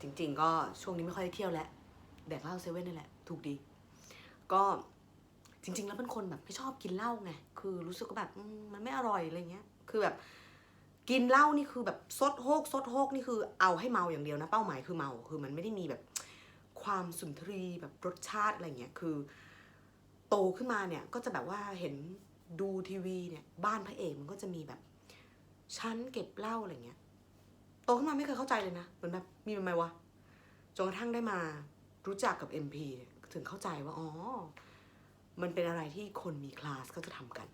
จริง ๆ ก็ช่วงนี้ไม่ค่อยได้เที่ยวแล้วแดกเหล้าเซเว่นนี่แหละ ถูกดี ก็จริง ๆ แล้วเป็นคนแบบไม่ชอบกินเหล้าไง คือรู้สึกว่าแบบมมันไม่อร่อยอะไรเงี้ย คือแบบกินเหล้านี่คือแบบซดโฮกซดโฮกนี่คือเอาให้เมาอย่างเดียวนะ เป้าหมายคือเมา คือมันไม่ได้มีแบบความสุนทรีแบบรสชาติอะไรเงี้ย คือ โตขึ้นมาเนี่ยก็จะแบบว่าเห็นดูทีวีเนี่ย บ้านพระเอกมันก็จะมีแบบชั้นเก็บเหล้าอะไรเงี้ย โตขึ้นมาไม่เคยเข้าใจเลยนะเหมือนแบบมีทำไมวะจนกระทั่งได้มารู้จักกับ MP เนี่ยถึงเข้าใจว่าอ๋อมันเป็นอะไรที่คนมีคลาสเขาจะทำกัน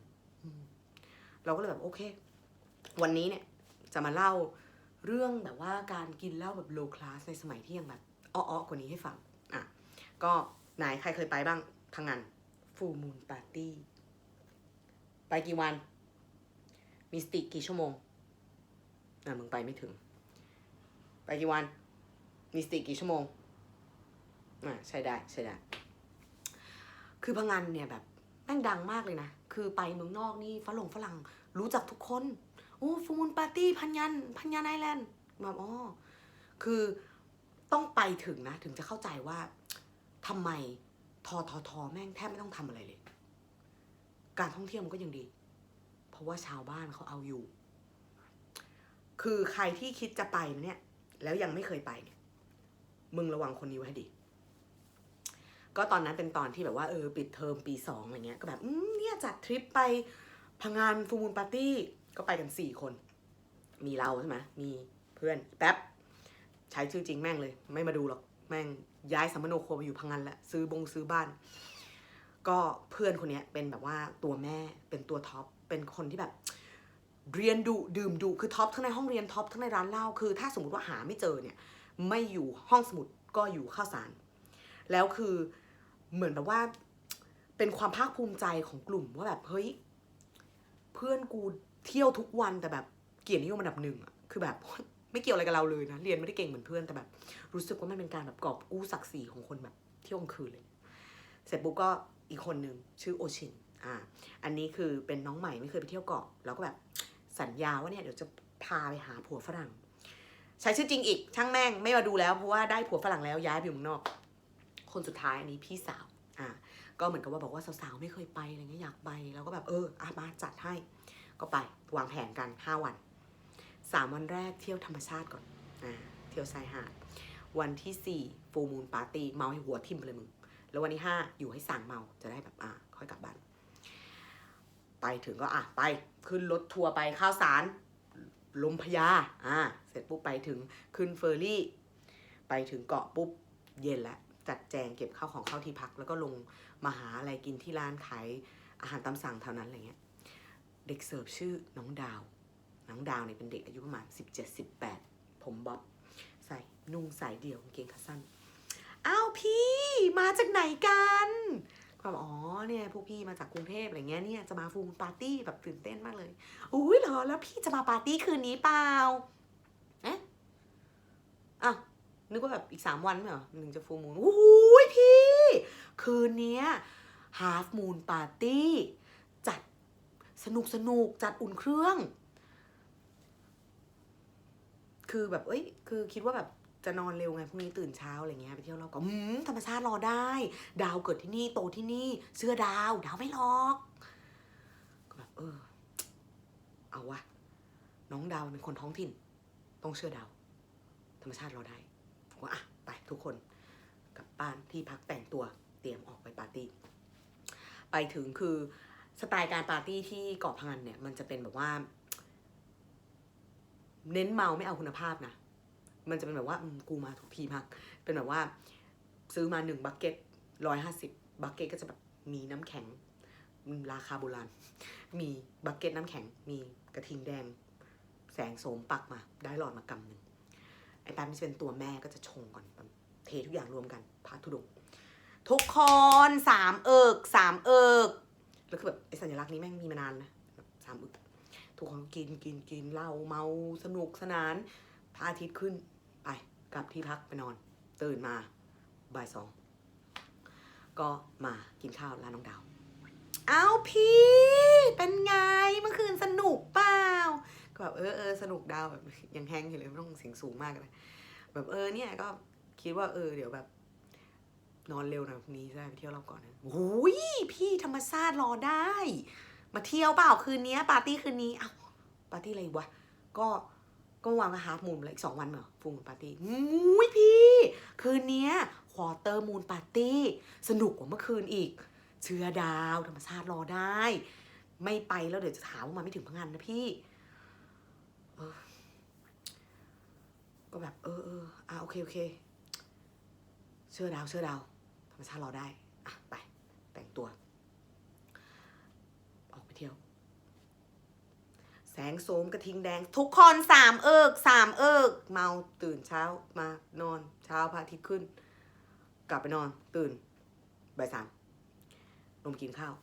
เราก็เลยแบบโอเค วันนี้เนี่ยจะมาเล่าเรื่องแบบว่าการกินเหล้าแบบ low class ในสมัยที่ยังแบบอ้อๆกว่านี้ให้ฟัง อะ ก็ไหนใครเคยไปบ้างพังงาน full moon party ไปกี่วัน มีสติกี่ชั่วโมงอะมึงไปไม่ถึง ไปกี่วัน มีสติกี่ชั่วโมงอ่าใช่ได้ใช่ได้ คือพังงานเนี่ยแบบแม่งดังมากเลยนะ คือไปเมืองนอกนี่ฝรั่งฝรั่งรู้จักทุกคน โอ้ฟูมูลปาร์ตี้พันยัน พันยันไอแลนด์แบบอ๋อคือต้องไปถึงนะ ถึงจะเข้าใจว่าทำไมทอทอทอแม่งแทบไม่ต้องทำอะไรเลย การท่องเที่ยวมันก็ยังดี เพราะว่าชาวบ้านเขาเอาอยู่ คือใครที่คิดจะไปนะเนี่ย แล้วยังไม่เคยไปเนี่ยมึงระวังคนนี้ไว้ให้ดี ก็ตอนนั้นเป็นตอนที่แบบว่าเออปิดเทอมปีสองอะไรเงี้ย ก็แบบอืมเนี่ยจัดทริปไปพังงานฟูมูลปาร์ตี้ก็ไปกันสี่คน มีเราใช่ไหมมีเพื่อนแป๊บใช้ชื่อจริงแม่งเลย ไม่มาดูหรอกแม่งย้ายสัมมโนครัวไปอยู่พังงานแล้วซื้อบงซื้อบ้าน ก็เพื่อนคนเนี้ยเป็นแบบว่าตัวแม่เป็นตัวท็อปเป็นคนที่แบบ เรียนดุดื่มดุคือท็อปทั้งในห้องเรียนท็อปทั้งในร้านเหล้าคือ ถ้าสมมติว่าหาไม่เจอเนี่ย ไม่อยู่ห้องสมุดก็อยู่ข้าวสาร แล้วคือเหมือนแบบว่า เป็นความภาคภูมิใจของกลุ่มว่าแบบเฮ้ย เพื่อนกูเที่ยวทุกวันแต่แบบเกียรตินิยมอันดับหนึ่งอะคือแบบไม่เกี่ยวอะไรกับเราเลยนะ เรียนไม่ได้เก่งเหมือนเพื่อนแต่แบบ รู้สึกว่ามันเป็นการแบบกอบกู้ศักดิ์ศรีของคนแบบเที่ยวกลางคืนเลย เสร็จปุ๊บก็อีกคนหนึ่งชื่อโอชินอ่า อันนี้คือเป็นน้องใหม่ไม่เคยไปเที่ยวเกาะแล้วก็แบบ สัญญาว่าเนี่ยเดี๋ยวจะพาไปหาผัวฝรั่ง ใช้ชื่อจริงอีก ช่างแม่งไม่มาดูแล้วเพราะว่าได้ผัวฝรั่งแล้วย้ายไปอยู่เมืองนอก คนสุดท้ายอันนี้พี่สาวอ่าก็เหมือนกับว่าบอกว่าสาวๆไม่เคยไปอะไรเงี้ยอยากไปแล้วก็แบบเอออะมาจัดให้ ก็ไปวางแผนกัน 5 วัน3วันแรกเที่ยวธรรมชาติก่อนอ่าเที่ยวชายหาดวันที่4ฟูมูลปาร์ตี้เมาให้หัวทิ่มไปเลยมึง แล้ววันที่5อยู่ให้สั่งเมาจะได้แบบอ่าค่อยกลับบ้าน ไปถึงก็อะไปขึ้นรถทัวร์ไปข้าวสารลมพญาอ่าเสร็จปุ๊บไปถึงขึ้นเฟอร์รี่ ไปถึงเกาะปุ๊บเย็นแล้วจัดแจงเก็บข้าวของเข้าที่พัก แล้วก็ลงมาหาอะไรกินที่ร้านขายอาหารตามสั่งเท่านั้นอะไรเงี้ยเด็กเสิร์ฟชื่อน้องดาว น้องดาวเนี่ยเป็นเด็กอายุประมาณสิบเจ็ดสิบแปดผมบ๊อบใส่นุ่งสายเดี่ยวกางเกงขาสั้นอ้าวพี่มาจากไหนกัน ก็บอกอ๋อเนี่ยพวกพี่มาจากกรุงเทพอะไรเงี้ยเนี่ยจะมาฟูลปาร์ตี้แบบตื่นเต้นมากเลยอุ้ยเหรอแล้วพี่จะมาปาร์ตี้คืนนี้เปล่าเอ๊ะอะนึกว่าแบบอีกสามวันเหรอหนึ่งจะฟูมูลอุ้ยพี่ คืนเนี้ยฮาฟมูนปาร์ตี้จัดสนุกสนุกจัดอุ่นเครื่อง คือแบบเอ้ยคือคิดว่าแบบ จะนอนเร็วไงพรุ่งนี้ตื่นเช้าอะไรเงี้ยไปเที่ยวเราก็ธรรมชาติรอได้ ดาวเกิดที่นี่โตที่นี่ เสื้อดาว ดาวไม่หรอกก็แบบเออ เอาวะน้องดาวเป็นคนท้องถิ่น ต้องเชื่อดาว ธรรมชาติรอได้ผมว่าอะไปทุกคนกลับบ้านที่พักแต่งตัวเตรียมออกไปปาร์ตี้ไปถึงคือสไตล์การปาร์ตี้ที่เกาะพังงานเนี่ย มันจะเป็นแบบว่า เน้นเมาไม่เอาคุณภาพนะ มันจะเป็นแบบว่ากูมาถูกที่มาก เป็นแบบว่าซื้อมาหนึ่งบักเก็ตร้อยห้าสิบบักเก็ตก็จะแบบมีน้ำแข็ง ราคาโบราณ มีบักเก็ตน้ำแข็ง มีกระทิงแดง แสงโสมปักมา ได้หลอดมากำหนึ่งไอ้แป๊บนี่จะเป็นตัวแม่ก็จะชงก่อน เททุกอย่างรวมกันพาทุดงทุกคนสามเอิกสามเอิกแล้วคือแบบไอ้สัญลักษณ์นี้แม่งมีมานานนะสามเอิกทุกคนกินกินกินเหล้าเมาสนุกสนานพระอาทิตย์ขึ้น ไปกลับที่พักไปนอน ตื่นมาบ่ายสองก็มากินข้าวร้านน้องดาว เอาพี่ เป็นไงเมื่อคืนสนุกเปล่าก็แบบเออเออสนุกดาวแบบยังแห้งอยู่เลยไม่ต้องเสียงสูงมากเลยแบบเออเนี่ยก็คิดว่าเออเดี๋ยวแบบ นอนเร็วหน่อยพรุ่งนี้จะได้ไปเที่ยวรอบก่อนนะโอ้ยพี่ธรรมชาติรอได้ มาเที่ยวเปล่าคืนนี้ปาร์ตี้คืนนี้อ้าวปาร์ตี้อะไรวะก็ ก็วางกับฮาร์ฟมูนแล้วอีกสองวันเหรอฟูงปาร์ตี้อุ้ยพี่ คืนเนี้ยควอเตอร์มูนปาร์ตี้ สนุกกว่าเมื่อคืนอีก เชื้อดาวธรรมชาติรอได้ ไม่ไปแล้วเดี๋ยวจะถามว่ามาไม่ถึงพังงานนะพี่ก็แบบเออเอออะโอเคโอเค เชื่อดาวเชื่อดาวธรรมชาติรอได้ อะไปแต่งตัว ออกไปเที่ยว แสงโสมกระทิงแดง ทุกคนสามเอิกสามเอิก เมาตื่นเช้ามานอน เช้าพระอาทิตย์ขึ้น กลับไปนอน ตื่นบ่ายสามลงกินข้าว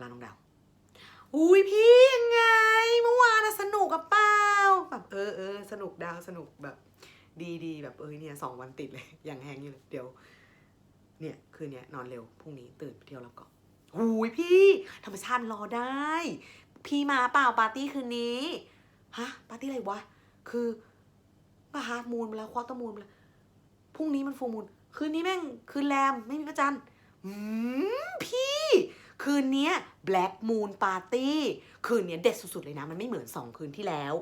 ร้านน้องดาวอุ้ยพี่ยังไงเมื่อวานสนุกกับเปล่าแบบเออเออสนุกดาวสนุกแบบ ดีดีแบบเออเนี่ยสองวันติดเลยอย่างแหงอยู่เลยเดี๋ยว เนี่ยคืนเนี้ยนอนเร็วพรุ่งนี้ตื่นไปเที่ยวแล้วก็หูยพี่ ธรรมชาติรอได้ พี่มาเปล่าปาร์ตี้คืนนี้ฮะปาร์ตี้อะไรวะ คือมาฮาร์ดมูนไปแล้วควอเตอร์มูนไปแล้วพรุ่งนี้มันฟูมูนคืนนี้แม่งคืนแรมไม่มีพระจันทร์อืมพี่ คืนนี้ย Black Moon Party คืนนี้เด็ดสุดๆเลยนะ มันไม่เหมือนสองคืนที่แล้ว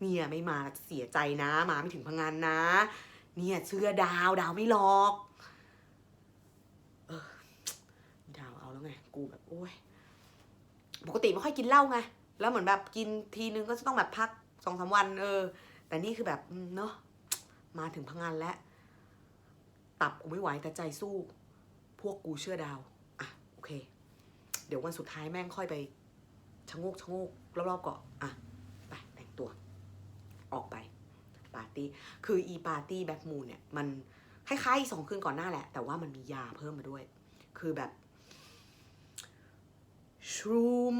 เนี่ยไม่มาเสียใจนะ มาไม่ถึงพังงานนะ เนี่ยเชื่อดาวดาวไม่หลอก เออ ดาวเอาแล้วไง กูแบบโอ้ย ปกติไม่ค่อยกินเหล้าไงแล้วเหมือนแบบกินทีนึงก็จะต้องแบบพักสองสามวันเออ แต่นี่คือแบบเนาะมาถึงพังงานแล้ว ตับกูไม่ไหวแต่ใจสู้ พวกกูเชื่อดาว อะ โอเค เดี๋ยววันสุดท้ายแม่งค่อยไปชะโงกชะโงกรอบๆเกาะอะ ไปแต่งตัว ออกไป ปาร์ตี้ คืออีปาร์ตี้แบ็กมูนเนี่ย มันคล้ายๆสองคืนก่อนหน้าแหละ แต่ว่ามันมียาเพิ่มมาด้วย คือแบบ ชรูม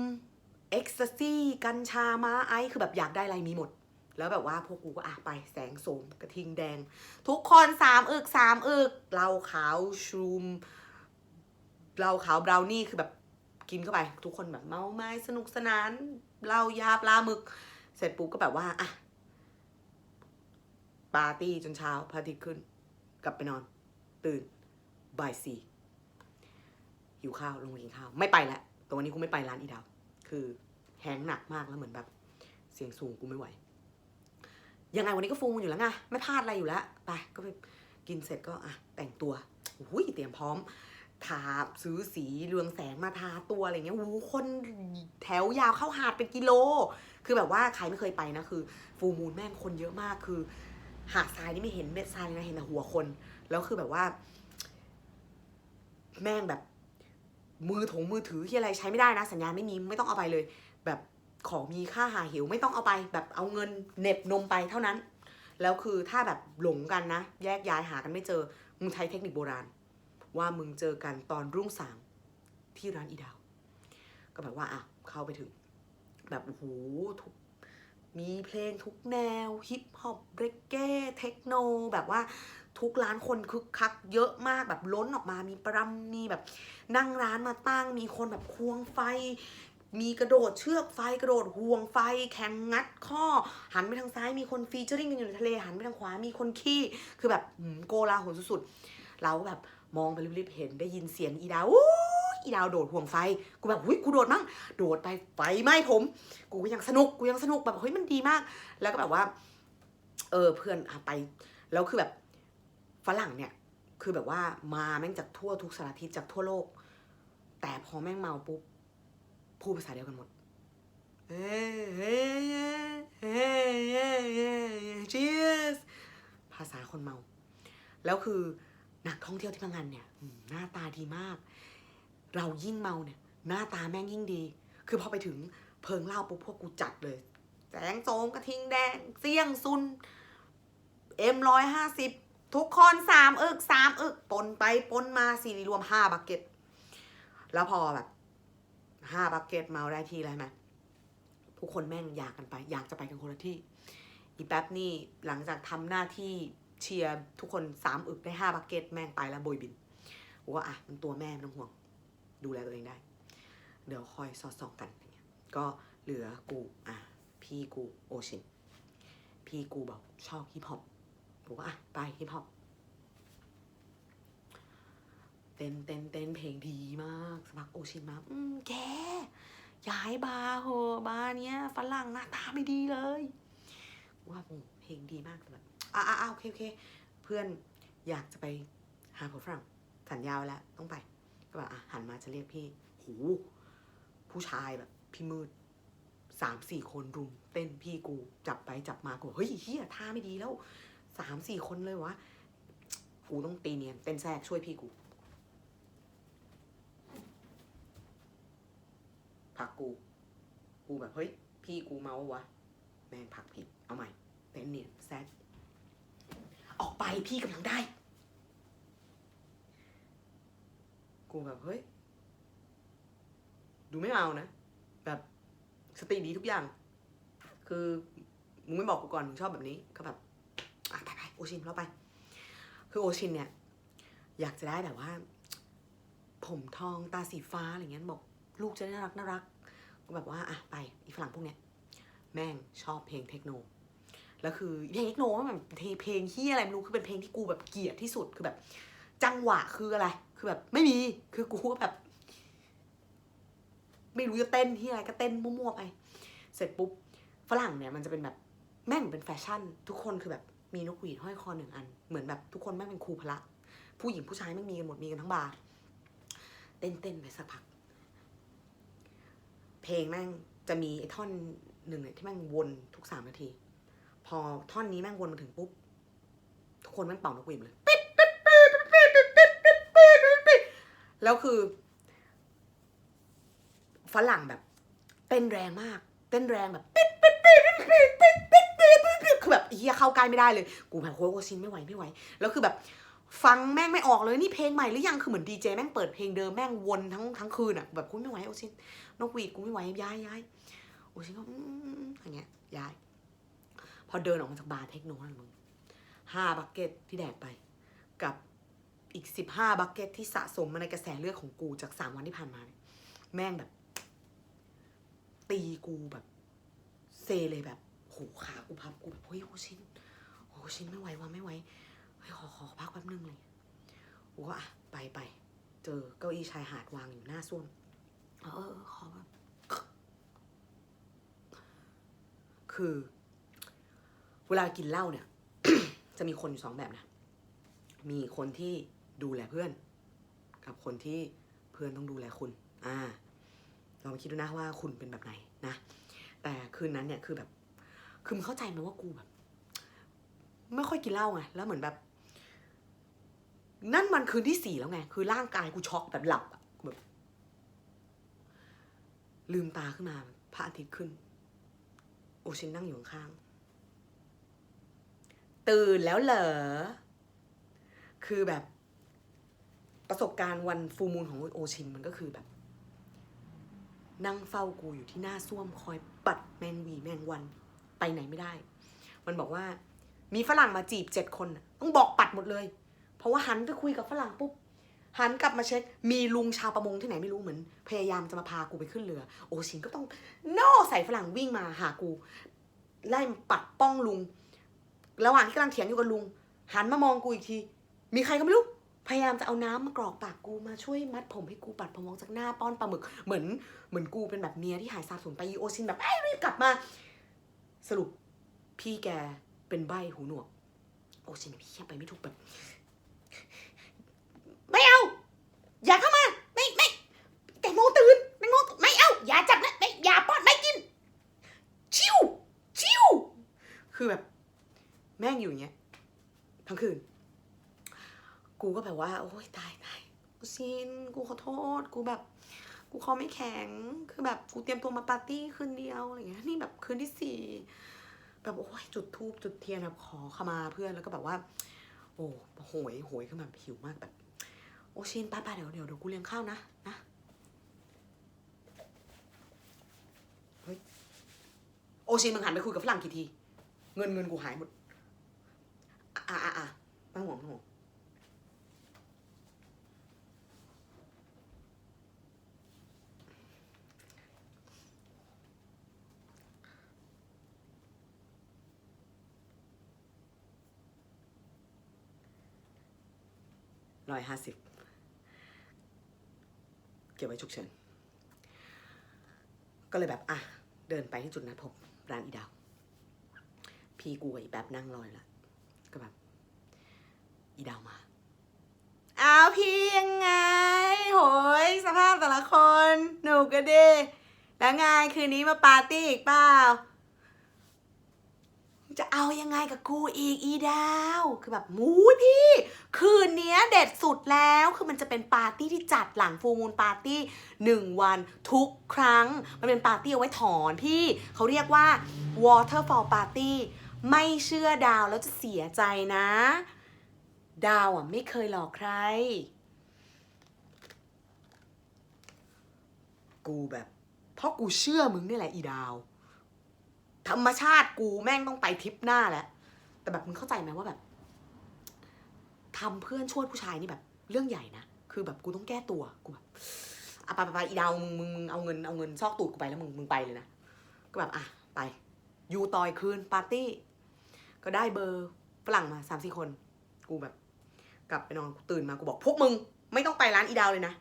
เอ็กซ์ซี่กัญชาม้าไอคือแบบอยากได้อะไรมีหมด แล้วแบบว่าพวกกูก็อะไปแสงโสมกระทิงแดง ทุกคนสามอึกสามอึกเหล้าขาวชรูมเหล้าขาวบราวนี่คือแบบกินเข้าไป ทุกคนแบบเมาไม้สนุกสนานเหล้ายาปลาหมึก เสร็จปุ๊บก็แบบว่าอะปาร์ตี้จนเช้าพระอาทิตย์ขึ้น กลับไปนอน ตื่นบ่ายสี่หิวข้าวลงไปกินข้าว ไม่ไปแล้ว แตัววันนี้กูไม่ไปร้านอีดาวคือแห้งหนักมากแล้วเหมือนแบบ เสียงสูงกูไม่ไหว ยังไงวันนี้ก็ฟูมอยู่แล้วไงไม่พลาดอะไรอยู่แล้วไปก็ไปกินเสร็จก็อะแต่งตัวอุ้ยเตรียมพร้อมทาซื้อสีเรืองแสงมาทาตัวอะไรเงี้ยวูคนแถวยาวเข้าหาดเป็นกิโล คือแบบว่าใครไม่เคยไปนะคือ ฟูมูลแม่งคนเยอะมากคือ หาดทรายนี่ไม่เห็นเม็ดทรายเลยนะเห็นแต่หัวคน แล้วคือแบบว่า แม่งแบบ มือถงมือถือที่อะไรใช้ไม่ได้นะ สัญญาณไม่มีไม่ต้องเอาไปเลย แบบของมีค่าหาเหวไม่ต้องเอาไป แบบเอาเงินเน็บนมไปเท่านั้น แล้วคือถ้าแบบหลงกันนะ แยกย้ายหากันไม่เจอมึงใช้เทคนิคโบราณ ว่ามึงเจอกันตอนรุ่งสางที่ร้านอีดาว ก็แบบว่าอะเข้าไปถึง แบบโอ้โหทุกมีเพลงทุกแนวฮิปฮอปเรกเก้เทคโนแบบว่า ทุกร้านคนคึกคักเยอะมากแบบล้นออกมามีปรำมีแบบนั่งร้านมาตั้ง มีคนแบบควงไฟ มีกระโดดเชือกไฟกระโดดห่วงไฟ แข่งงัดข้อ หันไปทางซ้ายมีคนฟีเจอริ่งกันอยู่ในทะเลหันไปทางขวามีคนขี้ คือแบบโกลาหลสุดๆเราแบบมองไปริบๆเห็นได้ยินเสียงอีดาวอู้อีดาวโดดห่วงไฟ กูแบบหุ้ย กูโดดมั่ง โดดไปไฟไหม้ผม กูยังสนุก กูยังสนุกแบบเฮ้ยมันดีมาก แล้วก็แบบว่า เออเพื่อนอะไป แล้วคือแบบ ฝรั่งเนี่ยคือแบบว่ามาแม่งจากทั่วทุกสารทิศจากทั่วโลก แต่พอแม่งเมาปุ๊บพูดภาษาเดียวกันหมดเฮ้เฮ้เฮ้เฮ้เฮ้ cheers ภาษาคนเมา แล้วคือนักท่องเที่ยวที่พังงานเนี่ยหน้าตาดีมาก เรายิ่งเมาเนี่ย หน้าตาแม่งยิ่งดี คือพอไปถึงเพิงเล้าปุ๊บพวกกูจัดเลยแสงโสมกระทิงแดงเสี่ยงซุนเอ็มร้อยห้าสิบ ทุกคนสามอึกสามอึกปนไปปนมาสี่รวมห้าบักเก็ต แล้วพอแบบห้าบักเก็ตเมาได้ที่แล้วไหมทุกคนแม่งอยากกันไป อยากจะไปกันคนละที่ อีแป๊บนี่หลังจากทำหน้าที่เชียร์ทุกคนสามอึกได้ห้าบักเก็ตแม่งไปแล้วโบยบินว่าอะมันตัวแม่ไม่ต้องห่วง ดูแลตัวเองได้ เดี๋ยวคอยสอดส่องกันก็เหลือกูอะพี่กูโอชินพี่กูบอกชอบฮิปฮอป ผมก็อะไปฮิปฮอปเต้นเต้นเต้นเพลงดีมากสมัครโอชินมา อืมแกย้ายบาร์เหอะบาร์เนี้ยฝรั่งหน้าตาไม่ดีเลย ว่าโอ้เพลงดีมากแต่แบบอะอะโอเคโอเคเพื่อนอยากจะไปหาผัวฝรั่งสัญญาไว้แล้วต้องไปก็แบบอะหันมาจะเรียกพี่หูผู้ชายแบบพี่มืดสามสี่คนรุมเต้นพี่กูจับไปจับมากูเฮ้ยเฮียท่าไม่ดีแล้ว สามสี่คนเลยวะกูต้องตีเนียนเต้นแทรกช่วยพี่กูผักกู กูแบบเฮ้ย พี่กูเมาวะ แม่งผักผิด เอาใหม่เต้นเนียนแซกออกไปพี่กำลังได้ กูแบบเฮ้ย ดูไม่เอานะ แบบสติดีทุกอย่าง คือมึงไม่บอกกูก่อนมึงชอบแบบนี้ก็แบบ ชินเราไป คือโอชินเนี่ย อยากจะได้แบบว่า ผมทองตาสีฟ้าอะไรเงี้ยบอกลูกจะน่ารักน่ารักก็แบบว่าอะไปอีฝรั่งพวกเนี้ยแม่งชอบเพลงเทคโนแล้วคือเพลงเทคโนมันแบบเพลงที่อะไรไม่รู้คือเป็นเพลงที่กูแบบเกลียดที่สุดคือแบบ จังหวะคืออะไร คือแบบไม่มีคือกูก็แบบ ไม่รู้จะเต้นที่อะไรก็เต้นมั่วๆไป เสร็จปุ๊บฝรั่งเนี่ยมันจะเป็นแบบแม่งเป็นแฟชั่น ทุกคนคือแบบ มีนกหวีดห้อยคอหนึ่งอัน เหมือนแบบทุกคนแม่งเป็นครูพละ ผู้หญิงผู้ชายแม่งมีกันหมดมีกันทั้งบาร์เต้นเต้นไปสักพัก เพลงแม่งจะมีไอ้ท่อนหนึ่งเนี่ยที่แม่งวนทุกสามนาที พอท่อนนี้แม่งวนมาถึงปุ๊บ ทุกคนแม่งเป่านกหวีดเลยปิ๊ดปิ๊ดปิ๊ดปิ๊ดปิ๊ดปิ๊ดปิ๊ดปิ๊ดปิ๊ดแล้วคือฝรั่งแบบ เต้นแรงมาก เต้นแรงแบบปิ๊ดปิ๊ดปิ๊ดปิ๊ดปิ๊ด แบบเฮียเข้าใกล้ไม่ได้เลย กูแบบโอ้โอชินไม่ไหวไม่ไหว แล้วคือแบบฟังแม่งไม่ออกเลยนี่เพลงใหม่หรือยังคือเหมือนดีเจแม่งเปิดเพลงเดิมแม่งวนทั้งทั้งคืนอะแบบกูไม่ไหวโอชินนกหวีดกูไม่ไหวย้ายย้ายโอชินก็อืมอย่างเงี้ยย้าย พอเดินออกมาจากบาร์เทคโนนั่นมึงห้าบักเก็ตที่แดกไป กับอีกสิบห้าบักเก็ตที่สะสมมาในกระแสเลือดของกูจากสามวันที่ผ่านมาเนี่ยแม่งแบบ ตีกูแบบ เซเลยแบบ โหขากูพับกูแบบเฮ้ยโอชินโอชินไม่ไหววะไม่ไหวเฮ้ยขอขอพักแป๊บนึงเลยกูก็อะไปไปเจอเก้าอี้ชายหาดวางอยู่หน้าส้วมเออเออเออขอแบบคือ เวลากินเหล้าเนี่ย จะมีคนอยู่สองแบบนะ มีคนที่ดูแลเพื่อน กับคนที่เพื่อนต้องดูแลคุณ อ่าลองคิดดูนะว่าคุณเป็นแบบไหนนะ แต่คืนนั้นเนี่ยคือแบบ คือมึงเข้าใจไหมว่ากูแบบ ไม่ค่อยกินเหล้าไง แล้วเหมือนแบบ นั่นมันคืนที่สี่แล้วไง คือร่างกายกูช็อกแบบหลับอะแบบ ลืมตาขึ้นมา พระอาทิตย์ขึ้น โอชินนั่งอยู่ข้าง ตื่นแล้วเหรอ คือแบบ ประสบการณ์วันฟูมูลของโอชินมันก็คือแบบนั่งเฝ้ากูอยู่ที่หน้าส้วมคอยปัดแมงวีแมงวัน ไปไหนไม่ได้ มันบอกว่ามีฝรั่งมาจีบเจ็ดคนต้องบอกปัดหมดเลย เพราะว่าหันไปคุยกับฝรั่งปุ๊บหันกลับมาเช็ค มีลุงชาวประมงที่ไหนไม่รู้เหมือน พยายามจะมาพากูไปขึ้นเรือ โอชินก็ต้องโน่ใส่ฝรั่งวิ่งมาหากู ไล่ปัดป้องลุง ระหว่างที่กำลังเถียงอยู่กับลุง หันมามองกูอีกที มีใครก็ไม่รู้ พยายามจะเอาน้ำมากรอกปากกูมาช่วยมัดผมให้กูปัดผมออกจากหน้าป้อนปลาหมึก เหมือนเหมือนกูเป็นแบบเมียที่หายสาบสูญไปอีโอชินแบบไอ้ยรีบกลับมา สรุปพี่แกเป็นใบหูหนวก โอชินพี่แค่ไปไม่ถูกแบบไม่เอา อย่าเข้ามา ไม่ไม่แตงโมตื่นแตงโมไม่เอา อย่าจับนะไม่อย่าป้อนไม่กิน ชิวชิวคือแบบ แม่งอยู่อย่างเงี้ยทั้งคืน กูก็แบบว่า โอ้ยตายตายกูซินกูขอโทษกูแบบ กูคอไม่แข็ง คือแบบกูเตรียมตัวมาปาร์ตี้คืนเดียวอะไรเงี้ย นี่แบบคืนที่สี่แบบโอ้ยจุดทูบจุดเทียนแบบขอขมาเพื่อนแล้วก็แบบว่า โอ้โหยโหยขึ้นมาหิวมากแบบ โอชินไปไปเดี๋ยวเดี๋ยวเดี๋ยวกูเลี้ยงข้าวนะนะเฮ้ยโอชินมึงหันไปคุยกับฝรั่งกี่ที เงินเงินกูหายหมด อะอะอะไม่ห่วงไม่ห่วง ร้อยห้าสิบเก็บไว้ฉุกเฉิน ก็เลยแบบ อะ เดินไปที่จุดนัดพบร้านอีดาว พี่กูกับอีแป๊บนั่งรอยละก็แบบ อีดาวมา อ้าวพี่ยังไง โหย สภาพแต่ละคน หนูก็ดีแล้วไงคืนนี้มาปาร์ตี้อีกเปล่า จะเอายังไงกับกูอีกอีดาว คือแบบมูพี่ คืนเนี้ยเด็ดสุดแล้ว คือมันจะเป็นปาร์ตี้ที่จัดหลังฟูมูลปาร์ตี้หนึ่งวันทุกครั้ง มันเป็นปาร์ตี้เอาไว้ถอนพี่ เขาเรียกว่า waterfall party ไม่เชื่อดาวแล้วจะเสียใจนะ ดาวอะไม่เคยหลอกใคร กูแบบ เพราะกูเชื่อมึงนี่แหละอีดาว ธรรมชาติกูแม่งต้องไปทริปหน้าแล้วแต่แบบมึงเข้าใจไหมว่าแบบทำเพื่อนช่วยผู้ชายนี่แบบ เรื่องใหญ่นะคือแบบกูต้องแก้ตัวกูแบบอะไปไปไปอีดาวมึงมึงเอาเงินเอาเงินซอกตูดกูไปแล้วมึงมึงไปเลยนะก็แบบอะไปยูตอยคืนปาร์ตี้ ก็ได้เบอร์ฝรั่งมาสามสี่คน กูแบบ กลับไปนอนกูตื่นมากูบอกพวกมึง ไม่ต้องไปร้านอีดาวเลยนะ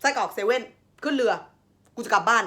ไส้กรอกเซเว่นขึ้นเรือ กูจะกลับบ้าน